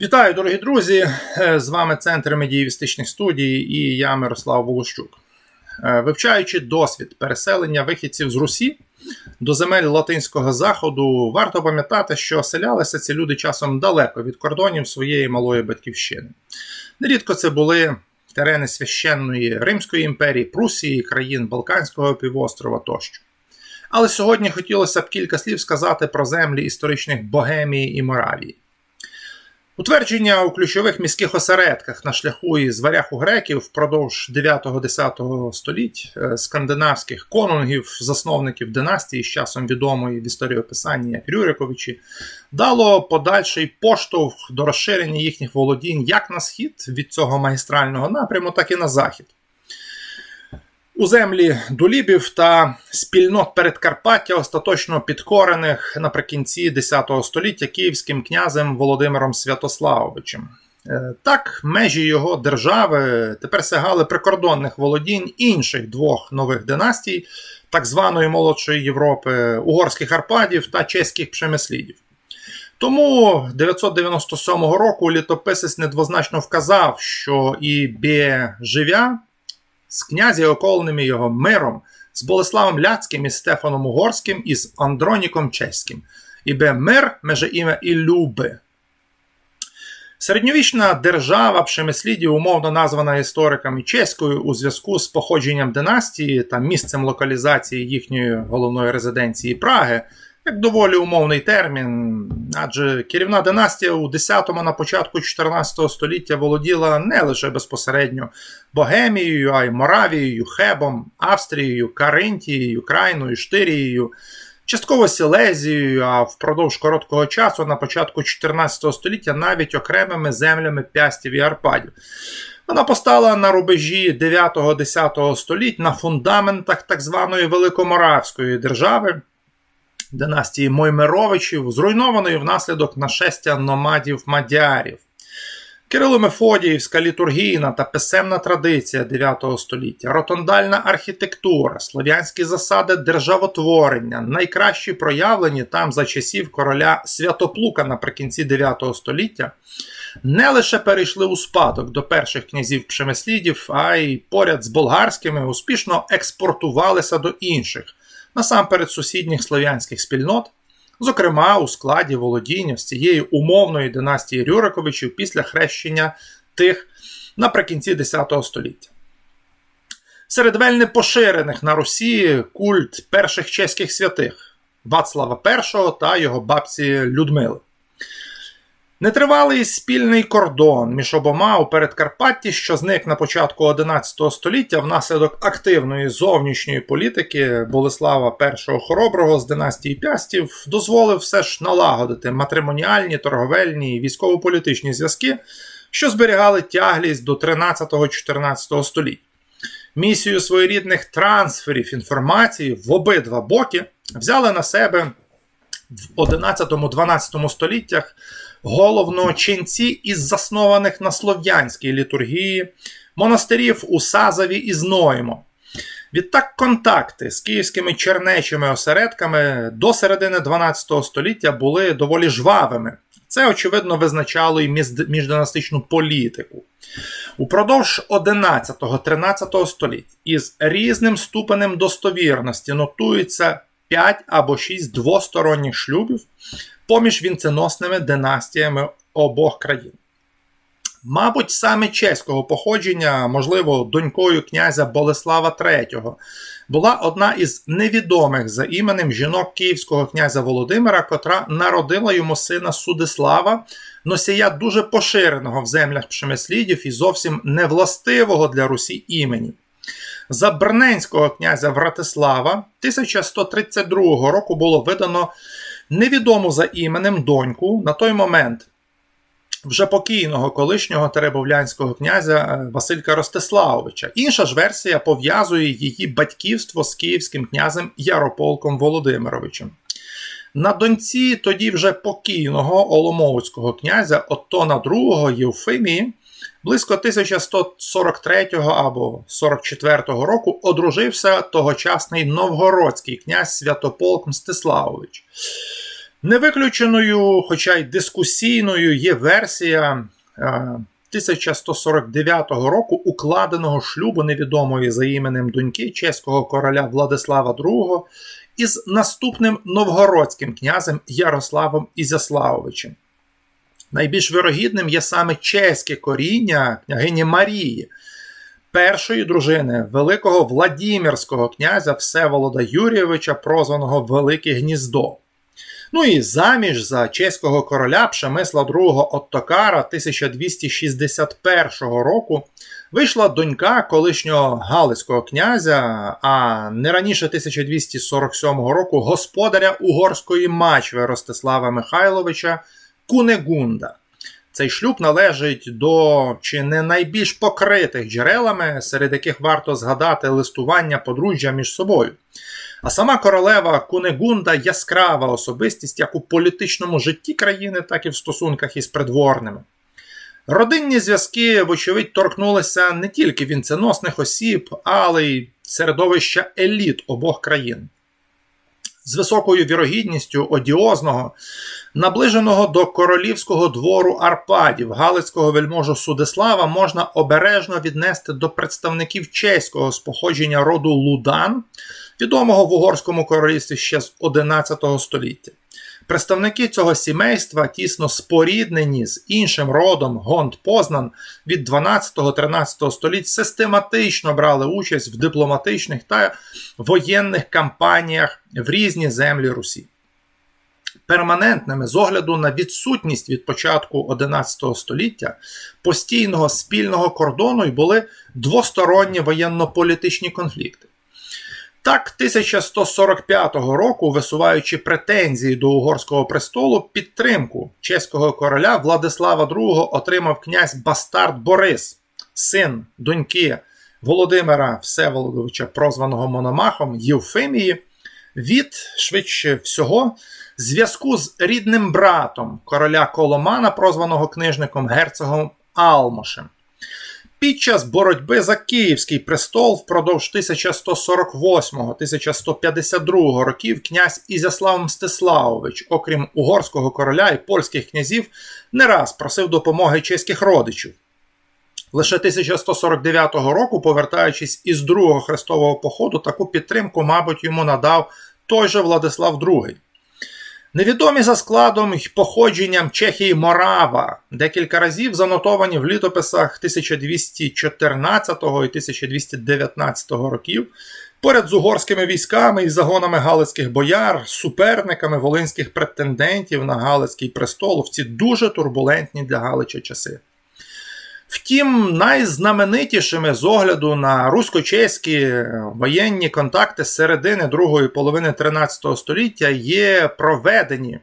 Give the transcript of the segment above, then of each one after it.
Вітаю, дорогі друзі! Е, З вами Центр медієвістичних студій і я Мирослав Волощук. Е, Вивчаючи досвід переселення вихідців з Русі до земель Латинського Заходу, варто пам'ятати, що оселялися ці люди часом далеко від кордонів своєї малої батьківщини. Нерідко це були терени священної Римської імперії, Прусії, країн Балканського півострова тощо. Але сьогодні хотілося б кілька слів сказати про землі історичних Богемії і Моравії. Утвердження у ключових міських осередках на шляху із варяху греків впродовж 9-10 століть е, скандинавських конунгів, засновників династії з часом відомої в історіописанні як Рюриковичі, дало подальший поштовх до розширення їхніх володінь як на схід від цього магістрального напряму, так і на захід. У землі дулібів та спільнот Передкарпаття, остаточно підкорених наприкінці X століття київським князем Володимиром Святославовичем. Е, так, межі його держави тепер сягали прикордонних володінь інших двох нових династій, так званої молодшої Європи, угорських Арпадів та чеських пшемислідів. Тому 997 року літописець недвозначно вказав, що і Бєживя з князі околеними його миром, з Болеславом Ляцьким і Стефаном Угорським і з Андроніком Чеським, ібе мир меже ім'я і люби. Середньовічна держава Пшемислідів, умовно названа істориками чеською у зв'язку з походженням династії та місцем локалізації їхньої головної резиденції Праги, як доволі умовний термін, адже керівна династія у 10-му на початку 14 століття володіла не лише безпосередньо Богемією, а й Моравією, Хебом, Австрією, Каринтією, Крайною, Штирією, частково Сілезією, а впродовж короткого часу на початку 14 століття навіть окремими землями Пястів і Арпадів. Вона постала на рубежі 9-10 століть на фундаментах так званої Великоморавської держави династії Моймеровичів, зруйнованої внаслідок нашестя номадів мадярів. Кирило-Мефодіївська літургійна та писемна традиція 9 століття, ротондальна архітектура, слов'янські засади державотворення, найкращі проявлені там за часів короля Святоплука наприкінці 9 століття, не лише перейшли у спадок до перших князів пшемислідів, а й поряд з болгарськими успішно експортувалися до інших, насамперед сусідніх слов'янських спільнот, зокрема у складі володіння з цієї умовної династії Рюриковичів після хрещення тих наприкінці X століття. Серед вельми поширених на Росії культ перших чеських святих Вацлава І та його бабці Людмили. Нетривалий спільний кордон між обома у Передкарпатті, що зник на початку XI століття внаслідок активної зовнішньої політики Болеслава І Хороброго з династії Пястів, дозволив все ж налагодити матримоніальні, торговельні і військово-політичні зв'язки, що зберігали тяглість до 13-14 століть. Місію своєрідних трансферів інформації в обидва боки взяли на себе в 11-12 століттях головно ченці із заснованих на слов'янській літургії, монастирів у Сазові і Зноймо. Відтак, контакти з київськими чернечими осередками до середини 12 століття були доволі жвавими. Це, очевидно, визначало і міждинастичну політику. Упродовж 11-13 століть із різним ступенем достовірності нотується 5 або 6 двосторонніх шлюбів, поміж вінценосними династіями обох країн. Мабуть, саме чеського походження, можливо, донькою князя Болеслава III, була одна із невідомих за іменем жінок київського князя Володимира, котра народила йому сина Судислава, носія дуже поширеного в землях пшемислідів і зовсім невластивого для Русі імені. За Брненського князя Вратислава 1132 року було видано невідому за іменем доньку на той момент вже покійного колишнього теребовлянського князя е, Василька Ростиславовича. Інша ж версія пов'язує її батьківство з київським князем Ярополком Володимировичем. На доньці тоді вже покійного Оломовського князя Оттона II Євфимії близько 1143 або 44 року одружився тогочасний новгородський князь Святополк Мстиславович. Невиключеною, хоча й дискусійною, є версія 1149 року укладеного шлюбу невідомої за іменем доньки чеського короля Владислава II із наступним новгородським князем Ярославом Ізяславовичем. Найбільш вирогідним є саме чеське коріння княгині Марії, першої дружини великого Владімірського князя Всеволода Юрійовича, прозваного Велике Гніздо. Ну і заміж за чеського короля Пшемисла II Оттокара 1261 року вийшла донька колишнього Галицького князя, а не раніше 1247 року господаря угорської мачви Ростислава Михайловича Кунегунда. Цей шлюб належить до чи не найбільш покритих джерелами, серед яких варто згадати листування подружжя між собою. А сама королева Кунегунда яскрава особистість як у політичному житті країни, так і в стосунках із придворними. Родинні зв'язки, вочевидь, торкнулися не тільки вінценосних осіб, але й середовища еліт обох країн. З високою вірогідністю одіозного, наближеного до королівського двору Арпадів, Галицького вельможу Судислава можна обережно віднести до представників чеського з походження роду Лудан, відомого в Угорському королівстві ще з 11 століття. Представники цього сімейства тісно споріднені з іншим родом Гонд Познан від 12-13 століть систематично брали участь в дипломатичних та воєнних кампаніях в різні землі Русі. Перманентними з огляду на відсутність від початку 11 століття постійного спільного кордону й були двосторонні воєнно-політичні конфлікти. Так, 1145 року, висуваючи претензії до угорського престолу, підтримку чеського короля Владислава II отримав князь Бастард Борис, син доньки Володимира Всеволодовича, прозваного Мономахом Євфемії, від швидше всього зв'язку з рідним братом короля Коломана, прозваного книжником герцогом Алмошем. Під час боротьби за Київський престол впродовж 1148-1152 років князь Ізяслав Мстиславович, окрім угорського короля і польських князів, не раз просив допомоги чеських родичів. Лише 1149 року, повертаючись із другого хрестового походу, таку підтримку, мабуть, йому надав той же Владислав II. Невідомі за складом й походженням Чехії Морава декілька разів занотовані в літописах 1214 і 1219 років, поряд з угорськими військами і загонами галицьких бояр, суперниками волинських претендентів на Галицький престол в ці дуже турбулентні для Галича часи. Втім, найзнаменитішими з огляду на русько-чеські воєнні контакти з середини другої половини 13 століття є проведені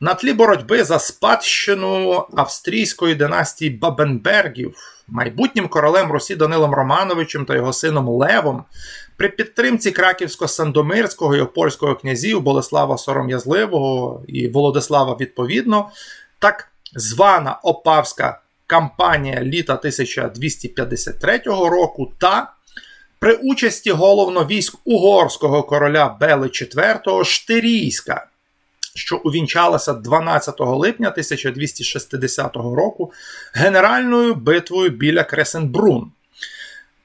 на тлі боротьби за спадщину австрійської династії Бабенбергів, майбутнім королем Русі Данилом Романовичем та його сином Левом, при підтримці краківсько-сандомирського і опольського князів Болеслава Сором'язливого і Володислава відповідно, так звана Опавська кампанія літа 1253 року та при участі головно військ угорського короля Бели IV Штирійська, що увінчалася 12 липня 1260 року генеральною битвою біля Кресенбрун.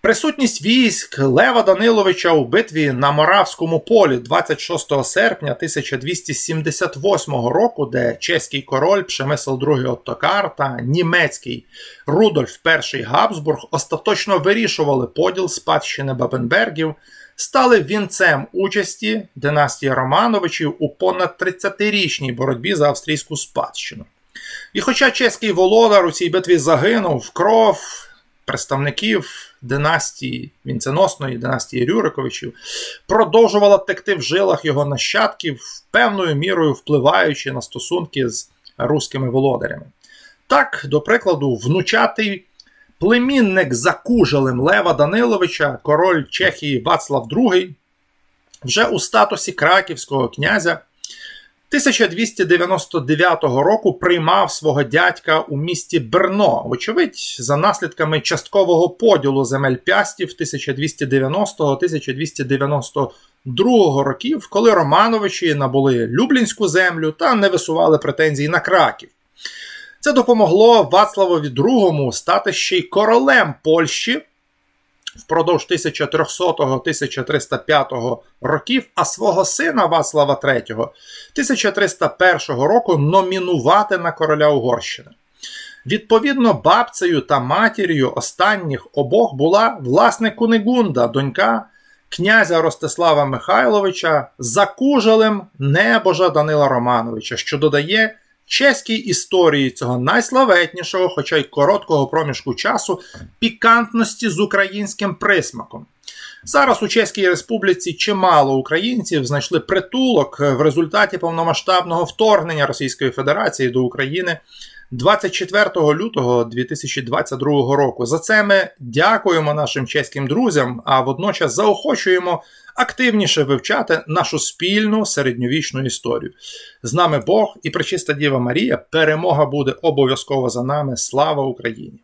Присутність військ Лева Даниловича у битві на Моравському полі 26 серпня 1278 року, де чеський король Пшемисл II Оттокар та німецький Рудольф І Габсбург остаточно вирішували поділ спадщини Бабенбергів, стали вінцем участі династії Романовичів у понад 30-річній боротьбі за австрійську спадщину. І хоча чеський володар у цій битві загинув, кров представників династії вінценосної династії Рюриковичів продовжувала текти в жилах його нащадків, певною мірою впливаючи на стосунки з руськими володарями. Так, до прикладу, внучатий племінник закужалим Лева Даниловича, король Чехії Вацлав II, вже у статусі краківського князя. 1299 року приймав свого дядька у місті Брно, вочевидь, за наслідками часткового поділу земель пястів 1290-1292 другого років, коли Романовичі набули Люблінську землю та не висували претензій на Краків. Це допомогло Вацлавові II стати ще й королем Польщі впродовж 1300-1305 років, а свого сина Вацлава III 1301 року номінувати на короля Угорщини. Відповідно, бабцею та матір'ю останніх обох була власне Кунигунда, донька князя Ростислава Михайловича, закужалем небожа Данила Романовича, що додає чеській історії цього найславетнішого, хоча й короткого проміжку часу, пікантності з українським присмаком. Зараз у Чеській Республіці чимало українців знайшли притулок в результаті повномасштабного вторгнення Російської Федерації до України 24 лютого 2022 року. За це ми дякуємо нашим чеським друзям, а водночас заохочуємо активніше вивчати нашу спільну середньовічну історію. З нами Бог і пречиста Діва Марія. Перемога буде обов'язково за нами. Слава Україні!